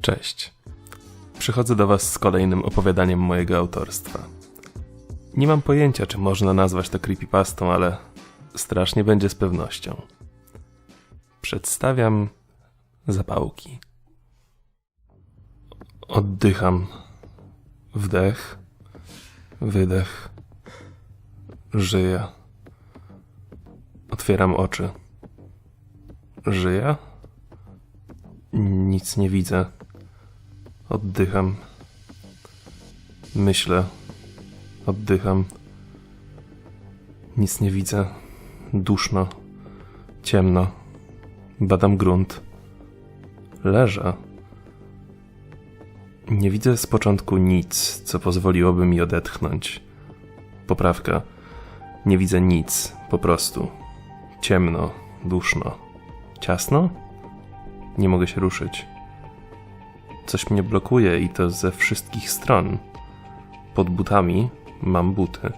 Cześć. Przychodzę do Was z kolejnym opowiadaniem mojego autorstwa. Nie mam pojęcia, czy można nazwać to creepypastą, ale strasznie będzie z pewnością. Przedstawiam zapałki. Oddycham. Wdech, wydech. Żyję. Otwieram oczy. Żyję? Nic nie widzę. Oddycham. Myślę. Oddycham. Nic nie widzę. Duszno. Ciemno. Badam grunt. Leżę. Nie widzę z początku nic, co pozwoliłoby mi odetchnąć. Poprawka. Nie widzę nic, po prostu. Ciemno, duszno. Ciasno? Nie mogę się ruszyć. Coś mnie blokuje i to ze wszystkich stron. Pod butami mam buty.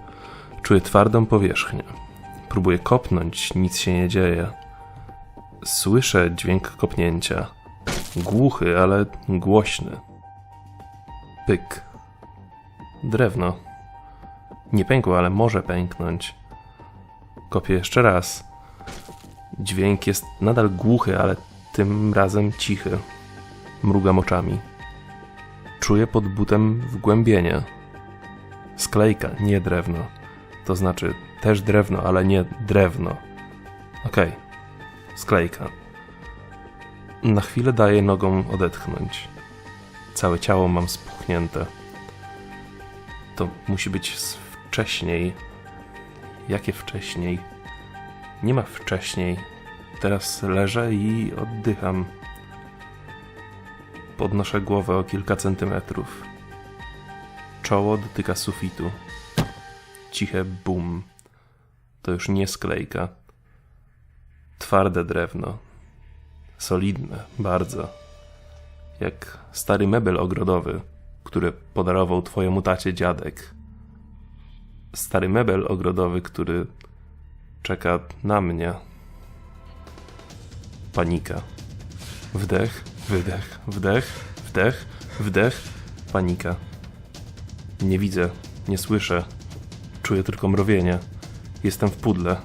Czuję twardą powierzchnię. Próbuję kopnąć, nic się nie dzieje. Słyszę dźwięk kopnięcia. Głuchy, ale głośny. Pyk. Drewno. Nie pękło, ale może pęknąć. Kopię jeszcze raz. Dźwięk jest nadal głuchy, ale tym razem cichy. Mrugam oczami. Czuję pod butem wgłębienie. Sklejka, nie drewno. To znaczy też drewno, ale nie drewno. Okej. Sklejka. Na chwilę daję nogą odetchnąć. Całe ciało mam spuchnięte. To musi być wcześniej. Jakie wcześniej? Nie ma wcześniej. Teraz leżę i oddycham. Podnoszę głowę o kilka centymetrów. Czoło dotyka sufitu. Ciche bum. To już nie sklejka. Twarde drewno. Solidne, bardzo. Jak stary mebel ogrodowy, który podarował twojemu tacie dziadek. Stary mebel ogrodowy, który czeka na mnie. Panika. Wdech, wydech, wdech, wdech, wdech, panika. Nie widzę, nie słyszę. Czuję tylko mrowienie. Jestem w pudle.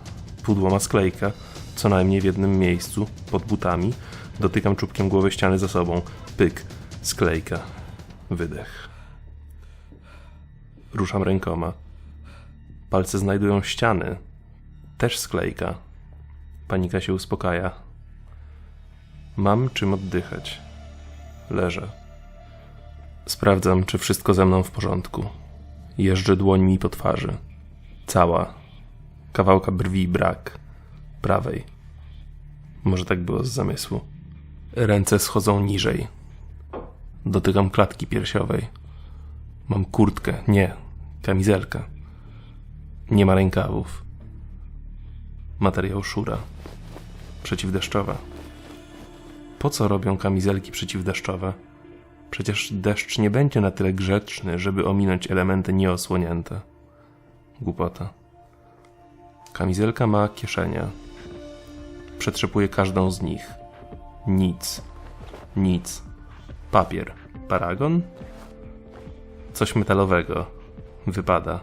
Pudło ma sklejkę, co najmniej w jednym miejscu, pod butami. Dotykam czubkiem głowy ściany za sobą. Pyk, sklejka, wydech. Ruszam rękoma. Palce znajdują ściany. Też sklejka. Panika się uspokaja. Mam czym oddychać. Leżę. Sprawdzam, czy wszystko ze mną w porządku. Jeżdżę dłońmi po twarzy. Cała. Kawałka brwi brak. Prawej. Może tak było z zamysłu. Ręce schodzą niżej. Dotykam klatki piersiowej. Mam kurtkę, nie, kamizelkę. Nie ma rękawów. Materiał szura. Przeciwdeszczowa. Po co robią kamizelki przeciwdeszczowe? Przecież deszcz nie będzie na tyle grzeczny, żeby ominąć elementy nieosłonięte. Głupota. Kamizelka ma kieszenie. Przetrzepuję każdą z nich. Nic. Nic. Papier. Paragon? Coś metalowego. Wypada.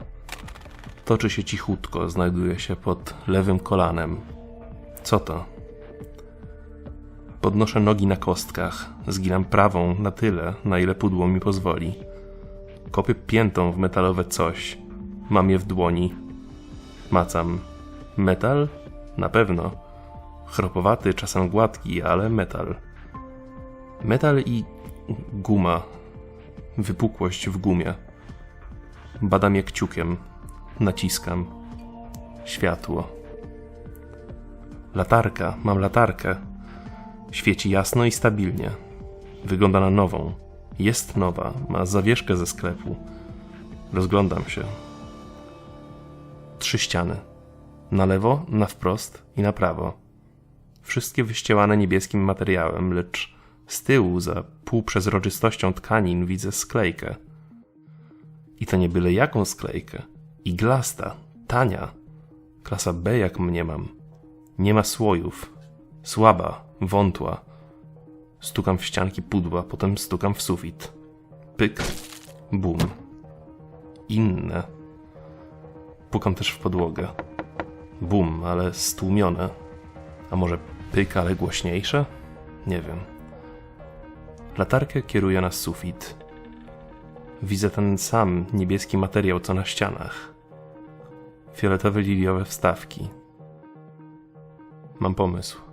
Toczy się cichutko, znajduje się pod lewym kolanem. Co to? Podnoszę nogi na kostkach, zginam prawą na tyle, na ile pudło mi pozwoli. Kopię piętą w metalowe coś. Mam je w dłoni. Macam. Metal? Na pewno. Chropowaty, czasem gładki, ale metal. Metal i guma. Wypukłość w gumie. Badam je kciukiem. Naciskam. Światło. Latarka. Mam latarkę. Świeci jasno i stabilnie. Wygląda na nową. Jest nowa. Ma zawieszkę ze sklepu. Rozglądam się. Trzy ściany. Na lewo, na wprost i na prawo. Wszystkie wyścielane niebieskim materiałem, lecz z tyłu, za półprzezroczystością tkanin, widzę sklejkę. I to nie byle jaką sklejkę. Iglasta, tania. Klasa B jak mnie mam. Nie ma słojów. Słaba, wątła. Stukam w ścianki pudła, potem stukam w sufit. Pyk, bum. Inne. Pukam też w podłogę. Bum, ale stłumione. A może pyk, ale głośniejsze? Nie wiem. Latarkę kieruję na sufit. Widzę ten sam niebieski materiał co na ścianach. Fioletowe liliowe wstawki. Mam pomysł.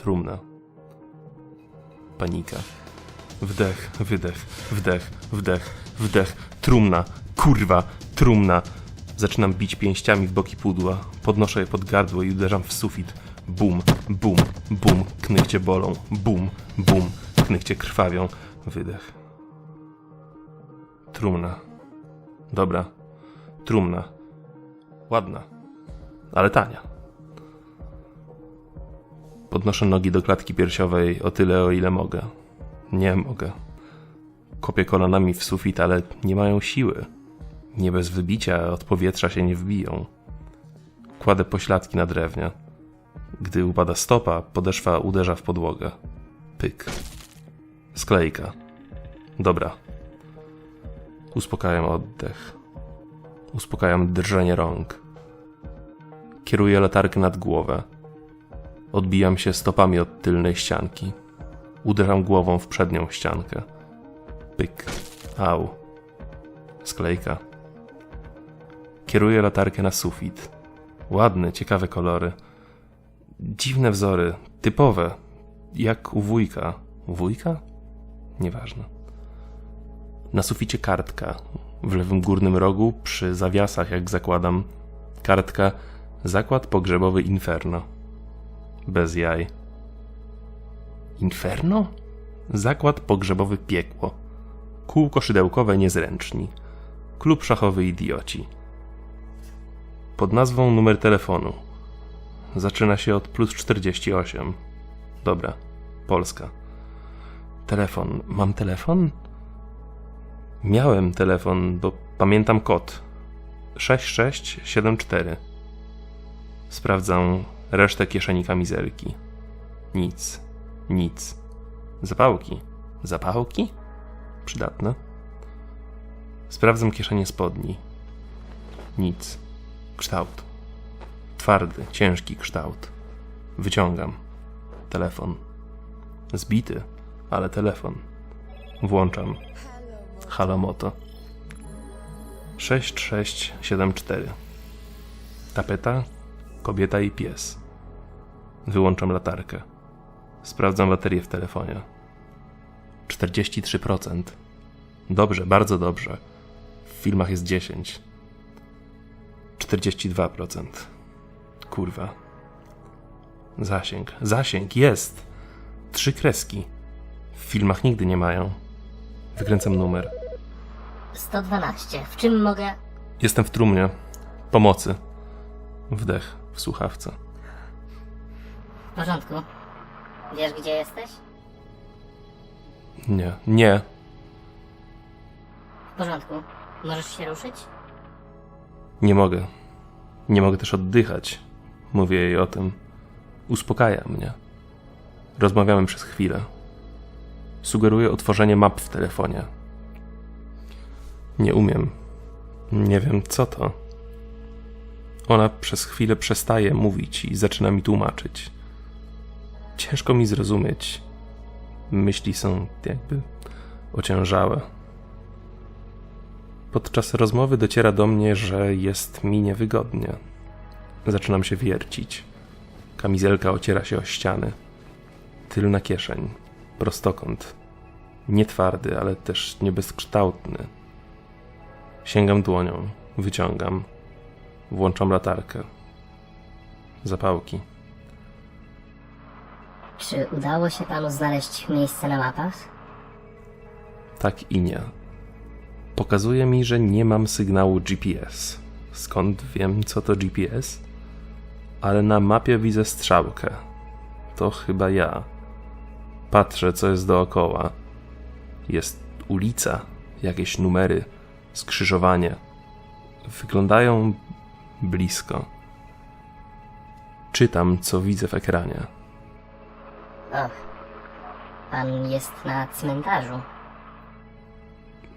Trumna. Panika. Wdech, wydech, wdech, wdech, wdech. Trumna. Kurwa, trumna. Zaczynam bić pięściami w boki pudła. Podnoszę je pod gardło i uderzam w sufit. Bum, bum, bum. Knychcie bolą. Bum, bum. Knychcie krwawią. Wydech. Trumna. Dobra. Trumna. Ładna. Ale tania. Podnoszę nogi do klatki piersiowej o tyle, o ile mogę. Nie mogę. Kopię kolanami w sufit, ale nie mają siły. Nie bez wybicia od powietrza się nie wbiją. Kładę pośladki na drewnie. Gdy upada stopa, podeszwa uderza w podłogę. Pyk. Sklejka. Dobra. Uspokajam oddech. Uspokajam drżenie rąk. Kieruję latarkę nad głowę. Odbijam się stopami od tylnej ścianki. Uderzam głową w przednią ściankę. Pyk. Au. Sklejka. Kieruję latarkę na sufit. Ładne, ciekawe kolory. Dziwne wzory, typowe, jak u wujka. Wujka? Nieważne. Na suficie kartka. W lewym górnym rogu, przy zawiasach, jak zakładam, kartka Zakład pogrzebowy Inferno. Bez jaj. Inferno? Zakład pogrzebowy Piekło. Kółko szydełkowe Niezręczni. Klub szachowy Idioci. Pod nazwą numer telefonu. Zaczyna się od plus 48. Dobra, Polska. Telefon. Mam telefon? Miałem telefon, bo pamiętam kod. 6674. Sprawdzam resztę kieszeni kamizelki. Nic, nic. Zapałki. Zapałki? Przydatne. Sprawdzam kieszenie spodni. Nic. Kształt. Twardy, ciężki kształt. Wyciągam. Telefon. Zbity, ale telefon. Włączam. Halo Moto. 6674. Tapeta, kobieta i pies. Wyłączam latarkę. Sprawdzam baterię w telefonie. 43%. Dobrze, bardzo dobrze. W filmach jest 10. 42%. Kurwa. Zasięg. Zasięg jest. Trzy kreski. W filmach nigdy nie mają. Wykręcam numer. 112. W czym mogę... Jestem w trumnie. Pomocy. Wdech w słuchawce. W porządku. Wiesz, gdzie jesteś? Nie, nie. W porządku. Możesz się ruszyć? Nie mogę. Nie mogę też oddychać. Mówię jej o tym. Uspokaja mnie. Rozmawiamy przez chwilę. Sugeruję otworzenie map w telefonie. Nie umiem. Nie wiem, co to. Ona przez chwilę przestaje mówić i zaczyna mi tłumaczyć. Ciężko mi zrozumieć. Myśli są jakby ociężałe. Podczas rozmowy dociera do mnie, że jest mi niewygodnie. Zaczynam się wiercić. Kamizelka ociera się o ściany. Tylna kieszeń. Prostokąt. Nie twardy, ale też nie bezkształtny. Sięgam dłonią. Wyciągam. Włączam latarkę. Zapałki. Czy udało się panu znaleźć miejsce na mapach? Tak i nie. Pokazuje mi, że nie mam sygnału GPS. Skąd wiem, co to GPS? Ale na mapie widzę strzałkę. To chyba ja. Patrzę, co jest dookoła. Jest ulica, jakieś numery, skrzyżowanie. Wyglądają blisko. Czytam, co widzę w ekranie. Och, Pan jest na cmentarzu.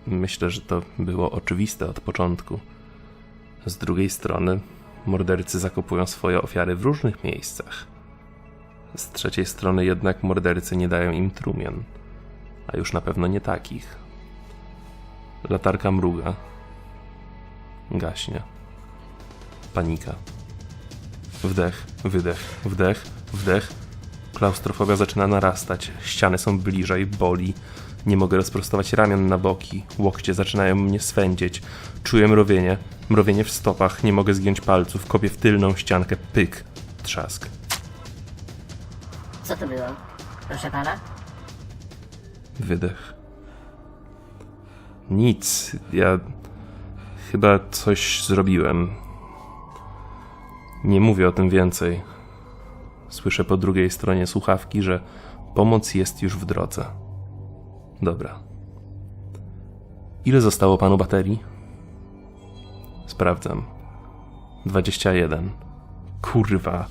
Myślę, że to było oczywiste od początku. Z drugiej strony, mordercy zakopują swoje ofiary w różnych miejscach. Z trzeciej strony jednak mordercy nie dają im trumien, a już na pewno nie takich. Latarka mruga. Gaśnie. Panika. Wdech, wydech, wdech, wdech. Klaustrofobia zaczyna narastać. Ściany są bliżej, boli. Nie mogę rozprostować ramion na boki. Łokcie zaczynają mnie swędzić. Czuję mrowienie. Mrowienie w stopach. Nie mogę zgiąć palców. Kopię w tylną ściankę. Pyk. Trzask. Co to było? Proszę pana? Wydech. Nic. Ja chyba coś zrobiłem. Nie mówię o tym więcej. Słyszę po drugiej stronie słuchawki, że pomoc jest już w drodze. Dobra. Ile zostało panu baterii? Sprawdzam. 21. Kurwa.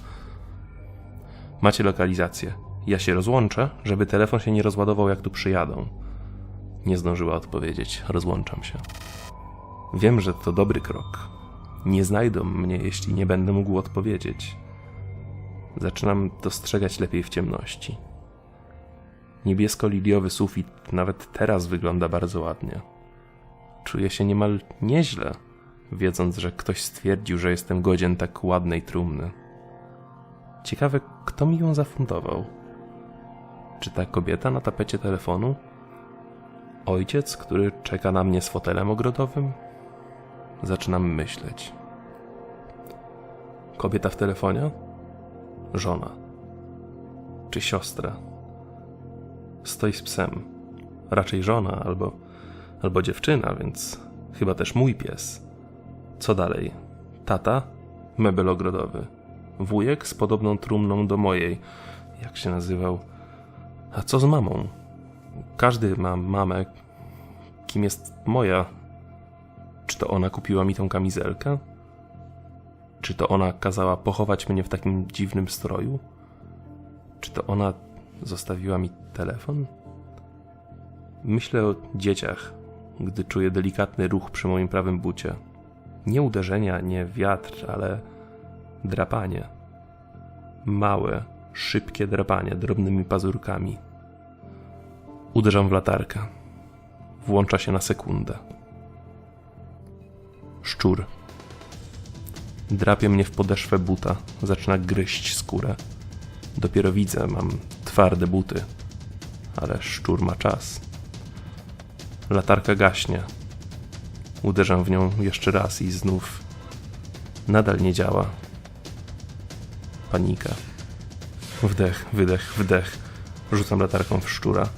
Macie lokalizację. Ja się rozłączę, żeby telefon się nie rozładował, jak tu przyjadą. Nie zdążyła odpowiedzieć. Rozłączam się. Wiem, że to dobry krok. Nie znajdą mnie, jeśli nie będę mógł odpowiedzieć. Zaczynam dostrzegać lepiej w ciemności. Niebiesko-liliowy sufit nawet teraz wygląda bardzo ładnie. Czuję się niemal nieźle, wiedząc, że ktoś stwierdził, że jestem godzien tak ładnej trumny. Ciekawe, kto mi ją zafundował. Czy ta kobieta na tapecie telefonu? Ojciec, który czeka na mnie z fotelem ogrodowym? Zaczynam myśleć. Kobieta w telefonie? Żona. Czy siostra? Stoi z psem. Raczej żona albo, albo dziewczyna, więc chyba też mój pies. Co dalej? Tata? Mebel ogrodowy. Wujek z podobną trumną do mojej. Jak się nazywał? A co z mamą? Każdy ma mamę. Kim jest moja? Czy to ona kupiła mi tą kamizelkę? Czy to ona kazała pochować mnie w takim dziwnym stroju? Czy to ona zostawiła mi telefon? Myślę o dzieciach, gdy czuję delikatny ruch przy moim prawym bucie. Nie uderzenia, nie wiatr, ale drapanie. Małe, szybkie drapanie drobnymi pazurkami. Uderzam w latarkę. Włącza się na sekundę. Szczur. Drapie mnie w podeszwę buta, zaczyna gryźć skórę. Dopiero widzę, mam twarde buty, ale szczur ma czas. Latarka gaśnie. Uderzam w nią jeszcze raz i znów nadal nie działa. Panika. Wdech, wydech, wdech. Rzucam latarką w szczura.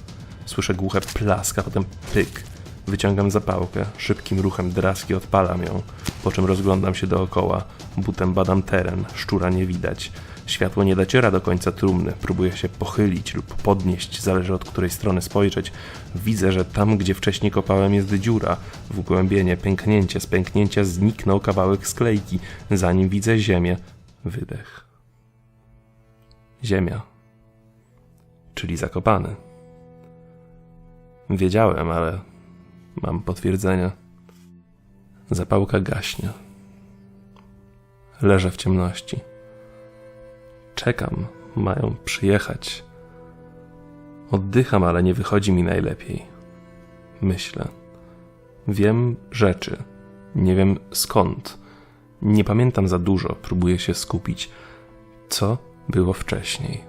Słyszę głuche plask, a potem pyk. Wyciągam zapałkę, szybkim ruchem draski odpalam ją, po czym rozglądam się dookoła. Butem badam teren, szczura nie widać. Światło nie dociera do końca trumny, próbuję się pochylić lub podnieść, zależy od której strony spojrzeć. Widzę, że tam, gdzie wcześniej kopałem, jest dziura. W głębienie, pęknięcie, z pęknięcia zniknął kawałek sklejki, zanim widzę ziemię. Wydech. Ziemia. Czyli zakopany. Wiedziałem, ale mam potwierdzenie. Zapałka gaśnie. Leżę w ciemności. Czekam, mają przyjechać. Oddycham, ale nie wychodzi mi najlepiej. Myślę. Wiem rzeczy. Nie wiem skąd. Nie pamiętam za dużo, próbuję się skupić. Co było wcześniej?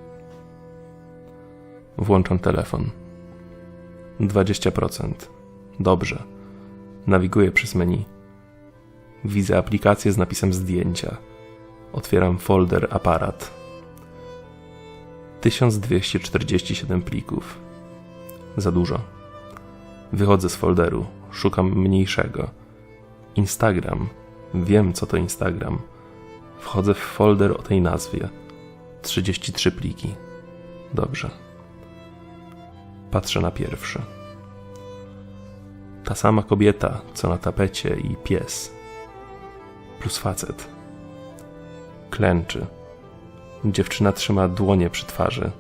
Włączam telefon. 20%. Dobrze. Nawiguję przez menu. Widzę aplikację z napisem zdjęcia. Otwieram folder aparat. 1247 plików. Za dużo. Wychodzę z folderu. Szukam mniejszego. Instagram. Wiem, co to Instagram. Wchodzę w folder o tej nazwie. 33 pliki. Dobrze. Patrzę na pierwszy. Ta sama kobieta, co na tapecie i pies. Plus facet. Klęczy. Dziewczyna trzyma dłonie przy twarzy.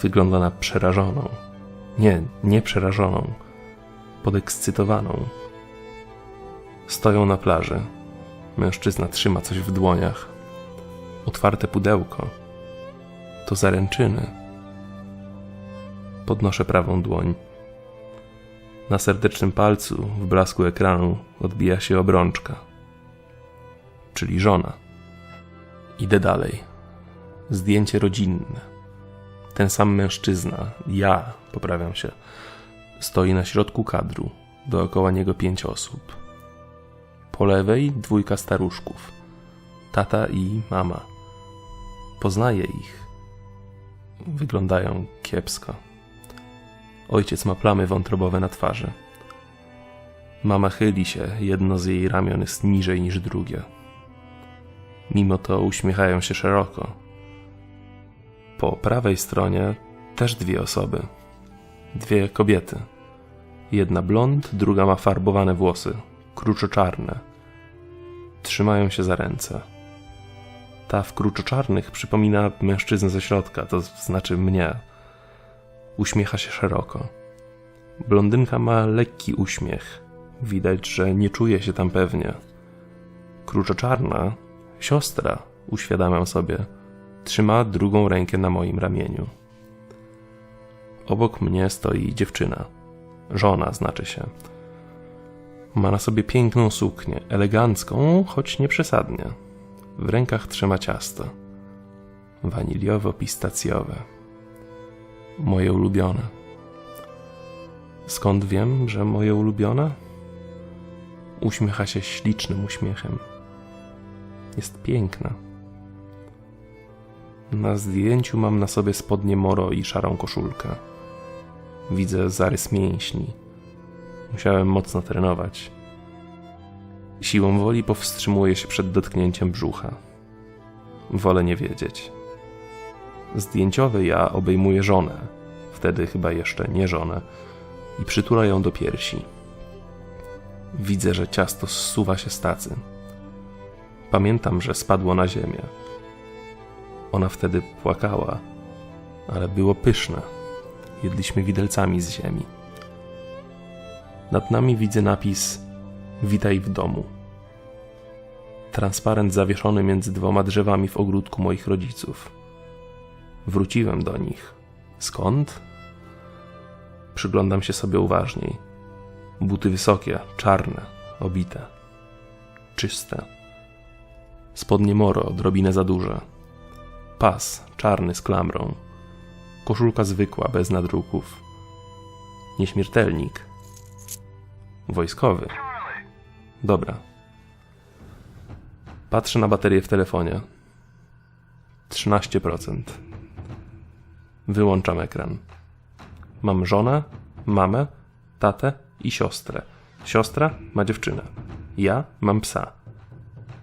Wygląda na przerażoną. Nie, nie przerażoną. Podekscytowaną. Stoją na plaży. Mężczyzna trzyma coś w dłoniach. Otwarte pudełko. To zaręczyny. Podnoszę prawą dłoń. Na serdecznym palcu, w blasku ekranu, odbija się obrączka. Czyli żona. Idę dalej. Zdjęcie rodzinne. Ten sam mężczyzna, ja, poprawiam się, stoi na środku kadru, dookoła niego pięć osób. Po lewej dwójka staruszków, tata i mama. Poznaję ich. Wyglądają kiepsko. Ojciec ma plamy wątrobowe na twarzy. Mama chyli się, jedno z jej ramion jest niżej niż drugie. Mimo to uśmiechają się szeroko. Po prawej stronie też dwie osoby. Dwie kobiety. Jedna blond, druga ma farbowane włosy, kruczoczarne. Trzymają się za ręce. Ta w kruczoczarnych przypomina mężczyznę ze środka, to znaczy mnie. Uśmiecha się szeroko. Blondynka ma lekki uśmiech. Widać, że nie czuje się tam pewnie. Kruczoczarna, siostra, uświadamiam sobie, trzyma drugą rękę na moim ramieniu. Obok mnie stoi dziewczyna. Żona, znaczy się. Ma na sobie piękną suknię, elegancką, choć nie przesadnie. W rękach trzyma ciasto. Waniliowo-pistacjowe. Moje ulubione. Skąd wiem, że moje ulubione? Uśmiecha się ślicznym uśmiechem. Jest piękna. Na zdjęciu mam na sobie spodnie moro i szarą koszulkę. Widzę zarys mięśni. Musiałem mocno trenować. Siłą woli powstrzymuję się przed dotknięciem brzucha. Wolę nie wiedzieć. Zdjęciowy ja obejmuję żonę, wtedy chyba jeszcze nie żonę, i przytula ją do piersi. Widzę, że ciasto zsuwa się z tacy. Pamiętam, że spadło na ziemię. Ona wtedy płakała, ale było pyszne. Jedliśmy widelcami z ziemi. Nad nami widzę napis Witaj w domu. Transparent zawieszony między dwoma drzewami w ogródku moich rodziców. Wróciłem do nich. Skąd? Przyglądam się sobie uważniej. Buty wysokie, czarne, obite, czyste. Spodnie moro, odrobinę za duże. Pas czarny z klamrą. Koszulka zwykła, bez nadruków. Nieśmiertelnik. Wojskowy. Dobra. Patrzę na baterię w telefonie. 13%. Wyłączam ekran. Mam żonę, mamę, tatę i siostrę. Siostra ma dziewczynę. Ja mam psa.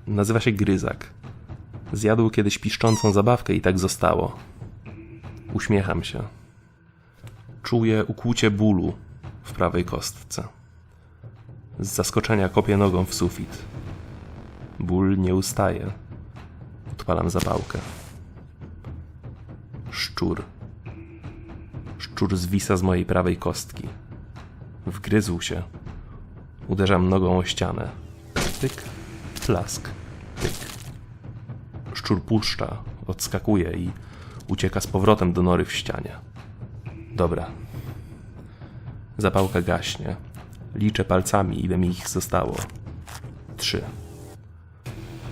Nazywa się Gryzak. Zjadł kiedyś piszczącą zabawkę i tak zostało. Uśmiecham się. Czuję ukłucie bólu w prawej kostce. Z zaskoczenia kopię nogą w sufit. Ból nie ustaje. Odpalam zapałkę. Szczur. Szczur zwisa z mojej prawej kostki. Wgryzł się. Uderzam nogą o ścianę. Tyk, plask, tyk. Szczur puszcza, odskakuje i ucieka z powrotem do nory w ścianie. Dobra. Zapałka gaśnie. Liczę palcami, ile mi ich zostało. Trzy.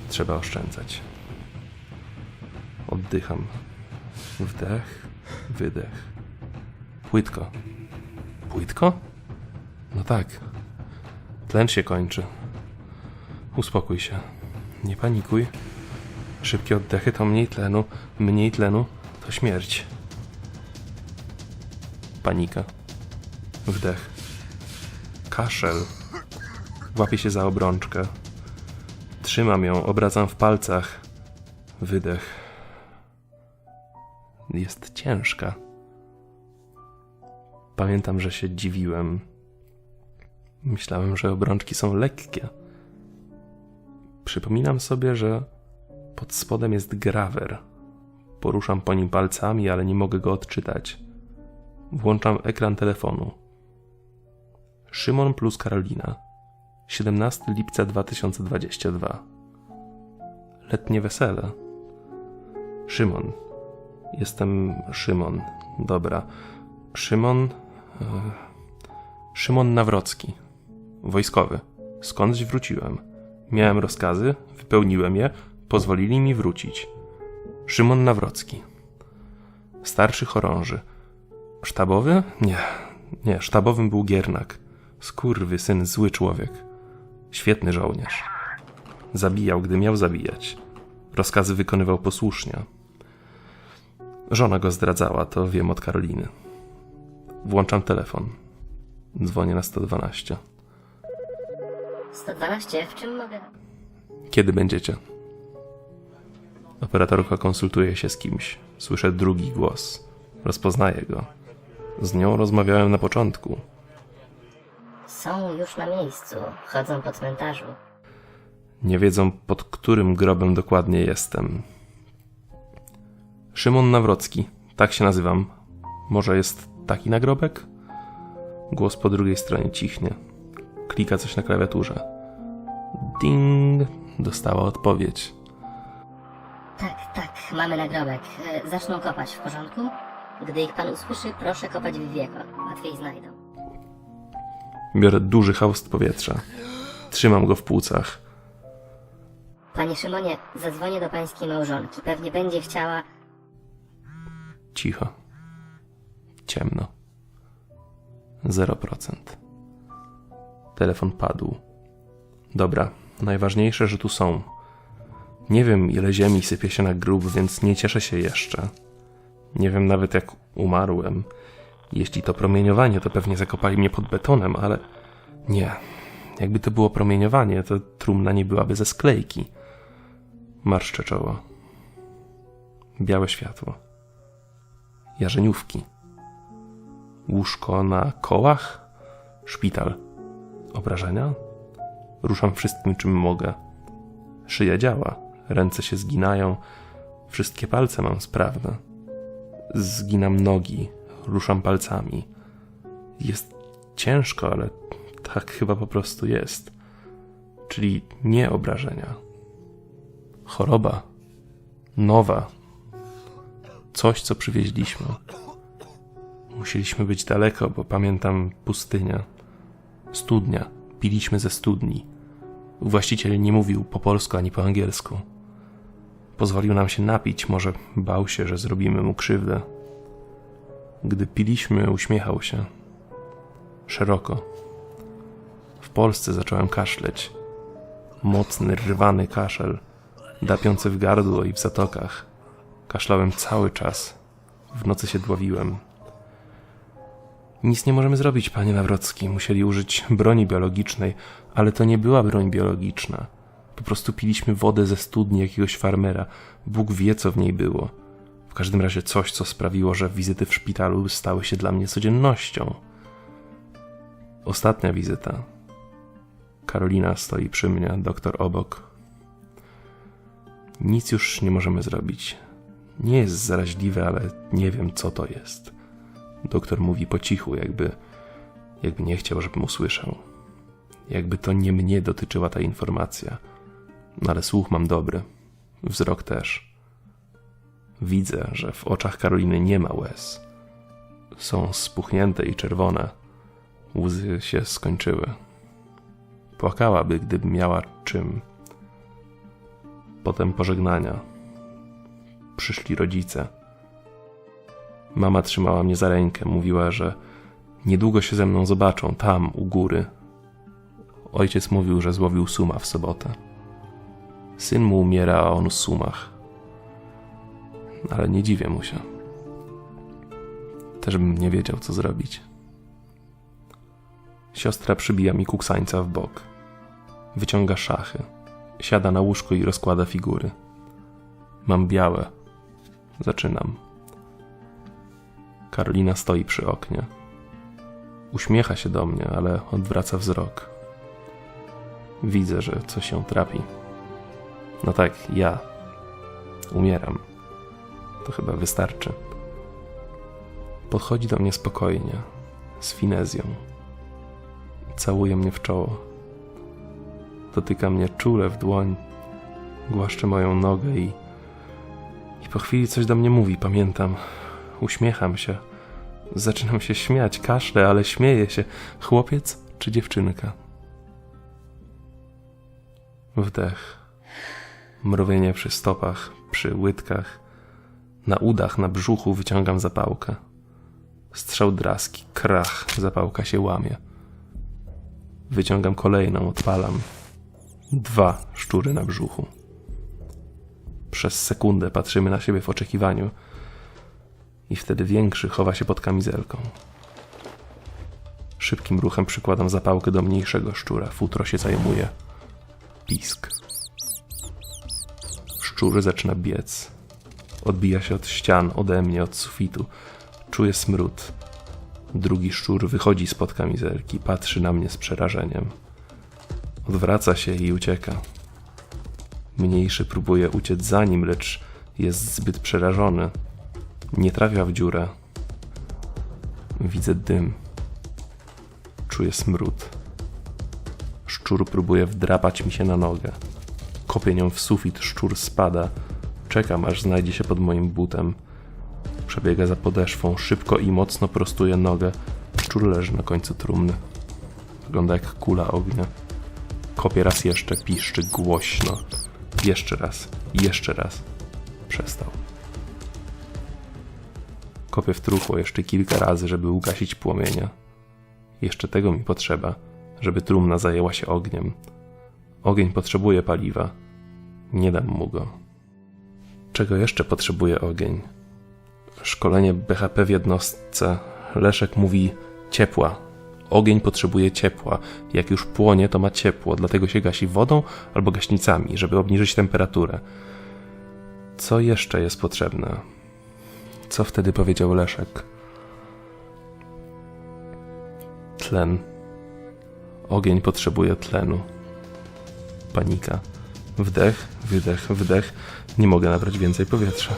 Trzeba oszczędzać. Oddycham. Wdech, wydech. Płytko. Płytko? No tak. Tlen się kończy. Uspokój się. Nie panikuj. Szybkie oddechy to mniej tlenu, mniej tlenu to śmierć. Panika. Wdech. Kaszel. Łapię się za obrączkę. Trzymam ją, obracam w palcach. Wydech. Jest ciężka. Pamiętam, że się dziwiłem. Myślałem, że obrączki są lekkie. Przypominam sobie, że pod spodem jest grawer. Poruszam po nim palcami, ale nie mogę go odczytać. Włączam ekran telefonu. Szymon plus Karolina. 17 lipca 2022. Letnie wesele. Szymon. Jestem Szymon. Dobra. Szymon. E, Szymon Nawrocki. Wojskowy. Skądś wróciłem. Miałem rozkazy, wypełniłem je, pozwolili mi wrócić. Szymon Nawrocki. Starszy chorąży. Sztabowy? Nie. Nie, sztabowym był Giernak. Skurwy syn, zły człowiek. Świetny żołnierz. Zabijał, gdy miał zabijać. Rozkazy wykonywał posłusznie. Żona go zdradzała, to wiem od Karoliny. Włączam telefon. Dzwonię na 112. 112, w czym mogę... Kiedy będziecie? Operatorka konsultuje się z kimś. Słyszę drugi głos. Rozpoznaję go. Z nią rozmawiałem na początku. Są już na miejscu. Chodzą po cmentarzu. Nie wiedzą, pod którym grobem dokładnie jestem. Szymon Nawrocki, tak się nazywam. Może jest taki nagrobek? Głos po drugiej stronie cichnie. Klika coś na klawiaturze. Ding! Dostała odpowiedź. Tak, tak, mamy nagrobek. E, Zaczną kopać, w porządku? Gdy ich pan usłyszy, proszę kopać w wieko. Łatwiej znajdą. Biorę duży haust powietrza. Trzymam go w płucach. Panie Szymonie, zadzwonię do pańskiej małżonki. Pewnie będzie chciała... Cicho. Ciemno. 0%. Telefon padł. Dobra, najważniejsze, że tu są. Nie wiem, ile ziemi sypie się na grób, więc nie cieszę się jeszcze. Nie wiem nawet, jak umarłem. Jeśli to promieniowanie, to pewnie zakopali mnie pod betonem, ale nie. Jakby to było promieniowanie, to trumna nie byłaby ze sklejki. Marszczę czoło. Białe światło jarzeniówki. Łóżko na kołach? Szpital. Obrażenia? Ruszam wszystkim, czym mogę. Szyja działa, ręce się zginają, wszystkie palce mam sprawne. Zginam nogi, ruszam palcami. Jest ciężko, ale tak chyba po prostu jest. Czyli nie obrażenia. Choroba. Nowa, coś, co przywieźliśmy. Musieliśmy być daleko, bo pamiętam pustynia, studnia. Piliśmy ze studni. Właściciel nie mówił po polsku ani po angielsku. Pozwolił nam się napić, może bał się, że zrobimy mu krzywdę. Gdy piliśmy, uśmiechał się. Szeroko. W Polsce zacząłem kaszleć. Mocny, rwany kaszel, dapiący w gardło i w zatokach. Kaszlałem cały czas. W nocy się dławiłem. Nic nie możemy zrobić, panie Nawrocki. Musieli użyć broni biologicznej, ale to nie była broń biologiczna. Po prostu piliśmy wodę ze studni jakiegoś farmera. Bóg wie, co w niej było. W każdym razie coś, co sprawiło, że wizyty w szpitalu stały się dla mnie codziennością. Ostatnia wizyta. Karolina stoi przy mnie, doktor obok. Nic już nie możemy zrobić. Nie jest zaraźliwe, ale nie wiem, co to jest. Doktor mówi po cichu, jakby, jakby nie chciał, żebym usłyszał. Jakby to nie mnie dotyczyła ta informacja. No ale słuch mam dobry. Wzrok też. Widzę, że w oczach Karoliny nie ma łez. Są spuchnięte i czerwone. Łzy się skończyły. Płakałaby, gdyby miała czym. Potem pożegnania przyszli rodzice. Mama trzymała mnie za rękę, mówiła, że niedługo się ze mną zobaczą, tam, u góry. Ojciec mówił, że złowił suma w sobotę. Syn mu umiera, a on w sumach. Ale nie dziwię mu się. Też bym nie wiedział, co zrobić. Siostra przybija mi kuksańca w bok. Wyciąga szachy. Siada na łóżku i rozkłada figury. Mam białe, Zaczynam. Karolina stoi przy oknie. Uśmiecha się do mnie, ale odwraca wzrok. Widzę, że coś się trapi. No tak, ja umieram. To chyba wystarczy. Podchodzi do mnie spokojnie, z finezją. Całuje mnie w czoło. Dotyka mnie czule w dłoń, głaszcze moją nogę i, i po chwili coś do mnie mówi, pamiętam. Uśmiecham się. Zaczynam się śmiać, kaszlę, ale śmieję się. Chłopiec czy dziewczynka? Wdech. Mrowienie przy stopach, przy łydkach. Na udach, na brzuchu wyciągam zapałkę. Strzał draski, krach, zapałka się łamie. Wyciągam kolejną, odpalam. Dwa szczury na brzuchu. Przez sekundę patrzymy na siebie w oczekiwaniu i wtedy większy chowa się pod kamizelką. Szybkim ruchem przykładam zapałkę do mniejszego szczura. Futro się zajmuje. Pisk. Szczur zaczyna biec. Odbija się od ścian, ode mnie, od sufitu. Czuję smród. Drugi szczur wychodzi spod kamizelki, patrzy na mnie z przerażeniem. Odwraca się i ucieka. Mniejszy próbuje uciec za nim, lecz jest zbyt przerażony. Nie trafia w dziurę. Widzę dym. Czuję smród. Szczur próbuje wdrapać mi się na nogę. Kopię nią w sufit, szczur spada. Czekam, aż znajdzie się pod moim butem. Przebiega za podeszwą, szybko i mocno prostuje nogę. Szczur leży na końcu trumny. Wygląda jak kula ognia. Kopię raz jeszcze, piszczy głośno. Jeszcze raz, jeszcze raz. Przestał. Kopię w truchło jeszcze kilka razy, żeby ugasić płomienia. Jeszcze tego mi potrzeba, żeby trumna zajęła się ogniem. Ogień potrzebuje paliwa. Nie dam mu go. Czego jeszcze potrzebuje ogień? Szkolenie BHP w jednostce. Leszek mówi ciepła. Ogień potrzebuje ciepła. Jak już płonie, to ma ciepło, dlatego się gasi wodą albo gaśnicami, żeby obniżyć temperaturę. Co jeszcze jest potrzebne? Co wtedy powiedział Leszek? Tlen. Ogień potrzebuje tlenu. Panika. Wdech, wydech, wdech. Nie mogę nabrać więcej powietrza.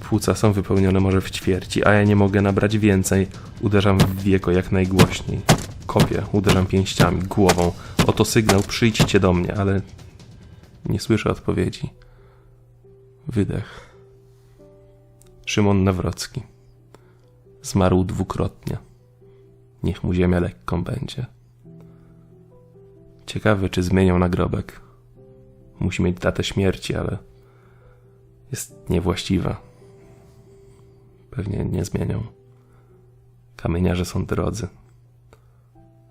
Płuca są wypełnione może w ćwierci, a ja nie mogę nabrać więcej. Uderzam w wieko jak najgłośniej. Kopię, uderzam pięściami, głową. Oto sygnał, przyjdźcie do mnie, ale nie słyszę odpowiedzi. Wydech. Szymon Nawrocki. Zmarł dwukrotnie. Niech mu ziemia lekką będzie. Ciekawe, czy zmienią nagrobek. Musi mieć datę śmierci, ale jest niewłaściwa. Pewnie nie zmienią. Kamieniarze są drodzy.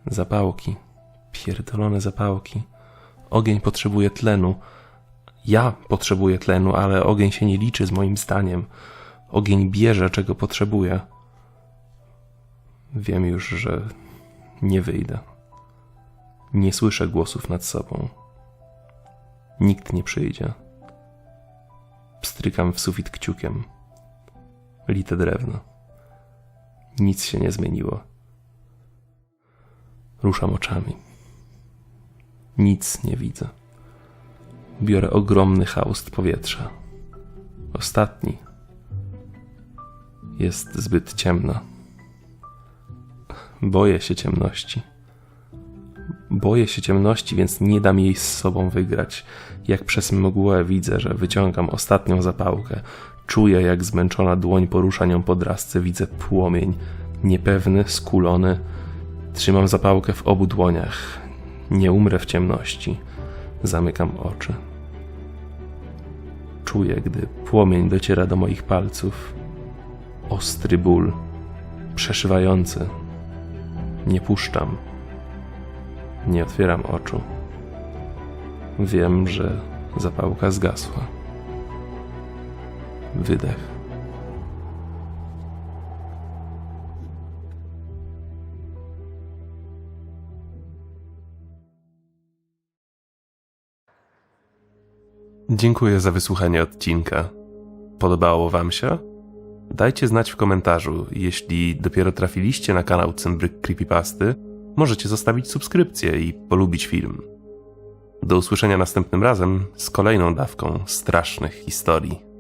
Zapałki. Pierdolone zapałki. Ogień potrzebuje tlenu. Ja potrzebuję tlenu, ale ogień się nie liczy z moim zdaniem. Ogień bierze, czego potrzebuje. Wiem już, że nie wyjdę. Nie słyszę głosów nad sobą. Nikt nie przyjdzie. Pstrykam w sufit kciukiem. Lite drewno. Nic się nie zmieniło. Ruszam oczami. Nic nie widzę. Biorę ogromny haust powietrza. Ostatni. Jest zbyt ciemno. Boję się ciemności. Boję się ciemności, więc nie dam jej z sobą wygrać. Jak przez mgłę widzę, że wyciągam ostatnią zapałkę. Czuję, jak zmęczona dłoń porusza nią po drasce. Widzę płomień, niepewny, skulony. Trzymam zapałkę w obu dłoniach. Nie umrę w ciemności. Zamykam oczy. Czuję, gdy płomień dociera do moich palców. Ostry ból, przeszywający. Nie puszczam. Nie otwieram oczu. Wiem, że zapałka zgasła. Wydech. Dziękuję za wysłuchanie odcinka. Podobało Wam się? Dajcie znać w komentarzu. Jeśli dopiero trafiliście na kanał Cymbryk Creepypasty, możecie zostawić subskrypcję i polubić film. Do usłyszenia następnym razem z kolejną dawką strasznych historii.